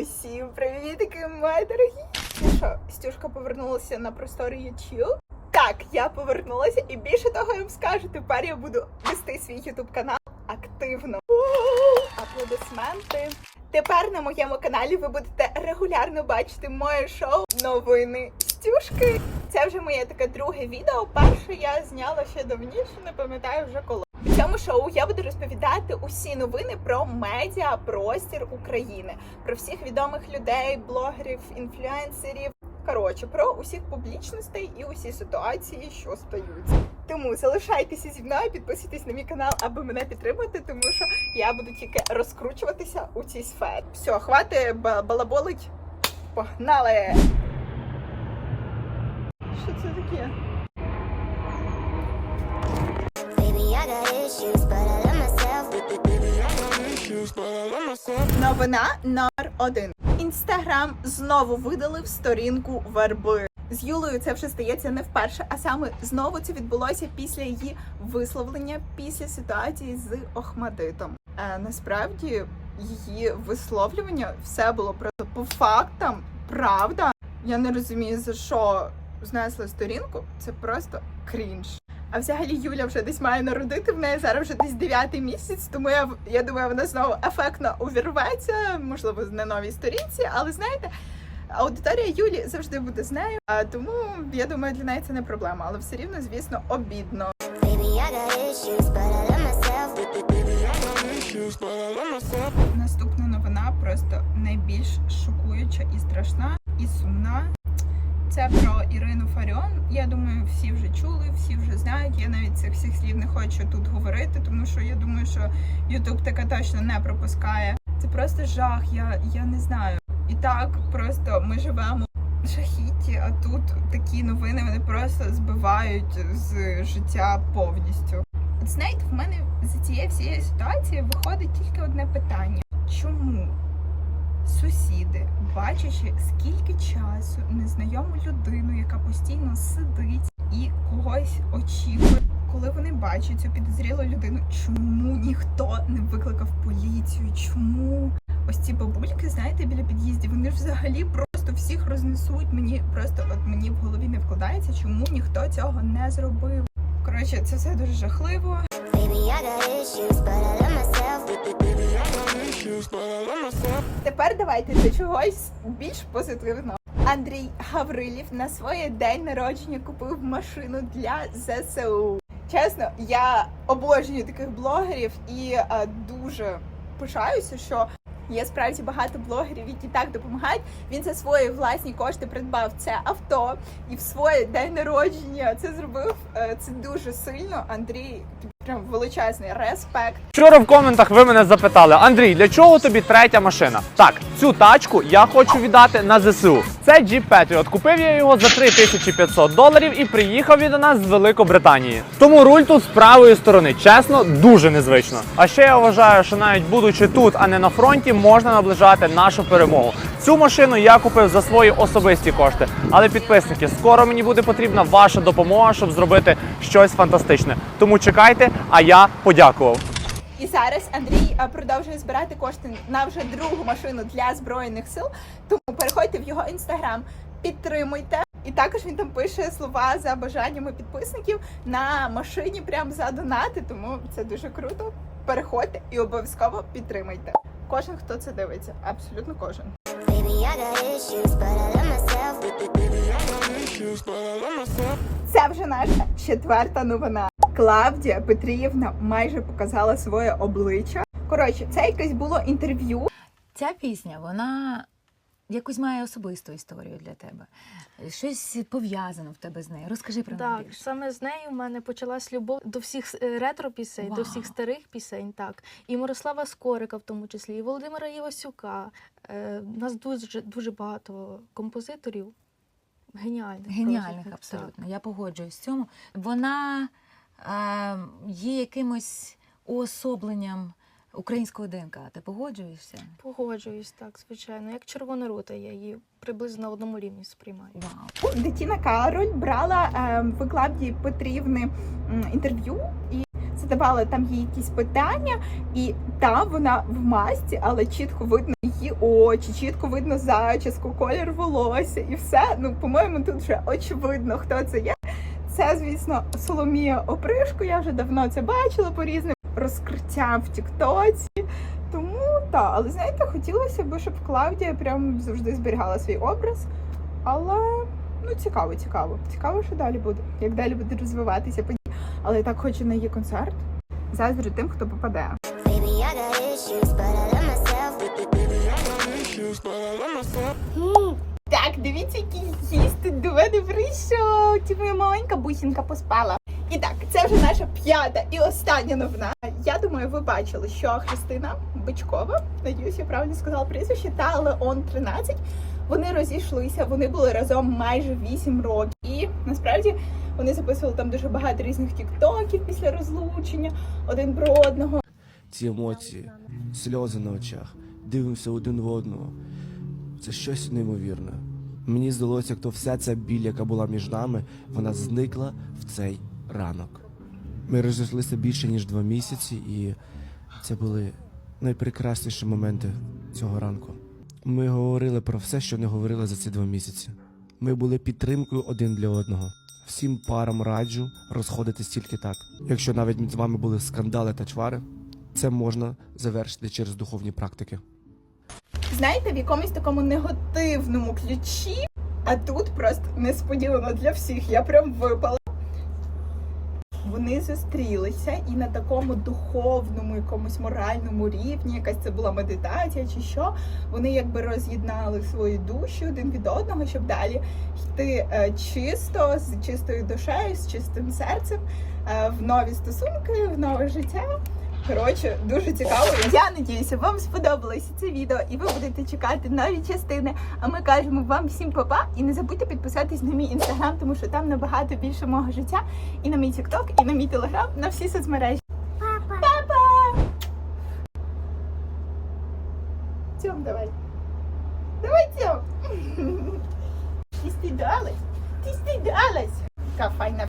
Усім привітики, мої дорогі! Ну що, Стюшка повернулася на простори YouTube? Так, я повернулася, і більше того я вам скажу, тепер я буду вести свій YouTube канал активно. Аплодисменти. Тепер на моєму каналі ви будете регулярно бачити моє шоу Новини Стюшки. Це вже моє таке друге відео. Перше я зняла ще давніше, не пам'ятаю вже коли. У цьому шоу я буду розповідати усі новини про медіа простір України, про всіх відомих людей, блогерів, інфлюенсерів. Коротше, про усіх публічностей і усі ситуації, що стаються. Тому залишайтеся зі мною, підписуйтесь на мій канал, аби мене підтримати, тому що я буду тільки розкручуватися у цій сфері. Все, хвати балаболить. Погнали! Що це таке? Issues, but I love myself. Новина номер один. Інстаграм знову видалив сторінку верби. З Юлею це вже стається не вперше, а саме знову це відбулося після її висловлення після ситуації з Охмадитом. Е, насправді її висловлювання все було просто по фактам. Правда, я не розумію за що знесли сторінку. Це просто крінж. А взагалі Юля вже десь має народити в неї зараз вже десь дев'ятий місяць, тому я я думаю, вона знову ефектно увірветься, можливо, на новій сторінці, але знаєте. Аудиторія Юлі завжди буде з нею, а тому я думаю, для неї це не проблема, але все рівно, звісно, обідно. Наступна новина просто найбільш шокуюча і страшна, і сумна. Це про Ірину Фаріон. Я думаю, всі вже чули, всі вже знають. Я навіть цих всіх слів не хочу тут говорити, тому що я думаю, що Ютуб таке точно не пропускає. Це просто жах. Я, я не знаю. І так просто ми живемо в жахітті, а тут такі новини вони просто збивають з життя повністю. От знаєте, в мене за цієї всієї ситуації виходить тільки одне питання: чому сусіди, бачачи скільки часу незнайому людину, яка постійно сидить і когось очікує, коли вони бачать цю підозрілу людину, чому ніхто не викликав поліцію? Чому ось ці бабульки, знаєте, біля під'їздів, вони ж взагалі просто всіх рознесуть. Мені просто от мені в голові не вкладається, чому ніхто цього не зробив. Коротше, це все дуже жахливо. Baby, I got issues, but I love myself. Тепер давайте до чогось більш позитивного. Андрій Гаврилів на своє день народження купив машину для ЗСУ. Чесно, я обожнюю таких блогерів і е, дуже пишаюся, що є справді багато блогерів, які так допомагають. Він за свої власні кошти придбав це авто і в своє день народження це зробив. Е, Це дуже сильно. Андрій, прям величезний респект. Вчора в коментах ви мене запитали: Андрій, для чого тобі третя машина? Так, цю тачку я хочу віддати на ЗСУ. Це Jeep Patriot. Купив я його за 3500 доларів і приїхав він до нас з Великобританії. Тому руль тут з правої сторони. Чесно, дуже незвично. А ще я вважаю, що навіть будучи тут, а не на фронті, можна наближати нашу перемогу. Цю машину я купив за свої особисті кошти. Але підписники, скоро мені буде потрібна ваша допомога, щоб зробити щось фантастичне. Тому чекайте, а я подякував. І зараз Андрій продовжує збирати кошти на вже другу машину для збройних сил. Тому переходьте в його інстаграм, підтримуйте. І також він там пише слова за бажаннями підписників на машині, прямо за донати. Тому це дуже круто. Переходьте і обов'язково підтримуйте. Кожен, хто це дивиться, абсолютно кожен. Це вже наша четверта новина. Клавдія Петріївна майже показала своє обличчя. Коротше, це якесь було інтерв'ю. Ця пісня, вона якусь має особисту історію для тебе. Щось пов'язано в тебе з нею. Розкажи про неї Так, більше. саме з нею в мене почалась любов до всіх е, ретро-пісень, до всіх старих пісень, так. І Мирослава Скорика, в тому числі, і Володимира Євасюка. Е, У нас дуже, дуже багато композиторів. Геніальних. Геніальних, просто, абсолютно. Я погоджуюсь з цьому. Вона е, є якимось уособленням українського ДНК. Ти погоджуєшся? Погоджуюсь, так, звичайно. Як червона рута, я її приблизно на одному рівні сприймаю. Вау. Дитіна Кароль брала е, в Клавдії Петрівни інтерв'ю і задавала там їй якісь питання, і там вона в масці, але чітко видно її очі, чітко видно зачіску, колір волосся і все. Ну, по-моєму, тут вже очевидно, хто це є. Це, звісно, Соломія Опришко. Я вже давно це бачила по різним розкриттям в Тіктоці. Тому так, але знаєте, хотілося б, щоб Клавдія прям завжди зберігала свій образ. Але ну цікаво, цікаво. Цікаво, що далі буде, як далі буде розвиватися події. Але я так хочу на її концерт. Заздрю тим, хто попаде. Так, дивіться, який тут до мене прийшов. Ті моя маленька бусінка поспала. І так, це вже наша п'ята і остання новина. Я думаю, ви бачили, що Христина Бичкова, надіюсь, я правильно сказала прізвище, та Леон 13. Вони розійшлися, вони були разом майже 8 років. І насправді вони записували там дуже багато різних тіктоків після розлучення один про одного. ці емоції, сльози на очах, дивимося один в одного. Це щось неймовірне. Мені здалося, як то вся ця біль, яка була між нами, вона зникла в цей ранок. Ми розійшлися більше ніж два місяці, і це були найпрекрасніші моменти цього ранку. Ми говорили про все, що не говорили за ці два місяці. Ми були підтримкою один для одного. Всім парам раджу розходитись тільки так. Якщо навіть між вами були скандали та чвари, це можна завершити через духовні практики. знаєте, в якомусь такому негативному ключі, а тут просто несподівано для всіх. Я прям випала. Вони зустрілися і на такому духовному, якомусь моральному рівні, якась це була медитація чи що. Вони якби роз'єднали свої душі один від одного, щоб далі йти е, чисто, з чистою душею, з чистим серцем е, в нові стосунки, в нове життя. Коротше, дуже цікаво. Я надіюся, вам сподобалося це відео, і ви будете чекати нові частини. А ми кажемо вам всім па-па. І не забудьте підписатись на мій інстаграм, тому що там набагато більше мого життя, і на мій тікток, і на мій телеграм, на всі соцмережі. Папа! Папа! Тьом, давай. Давай, Тьом. Ти стидалась? Ти стидалась? Яка файна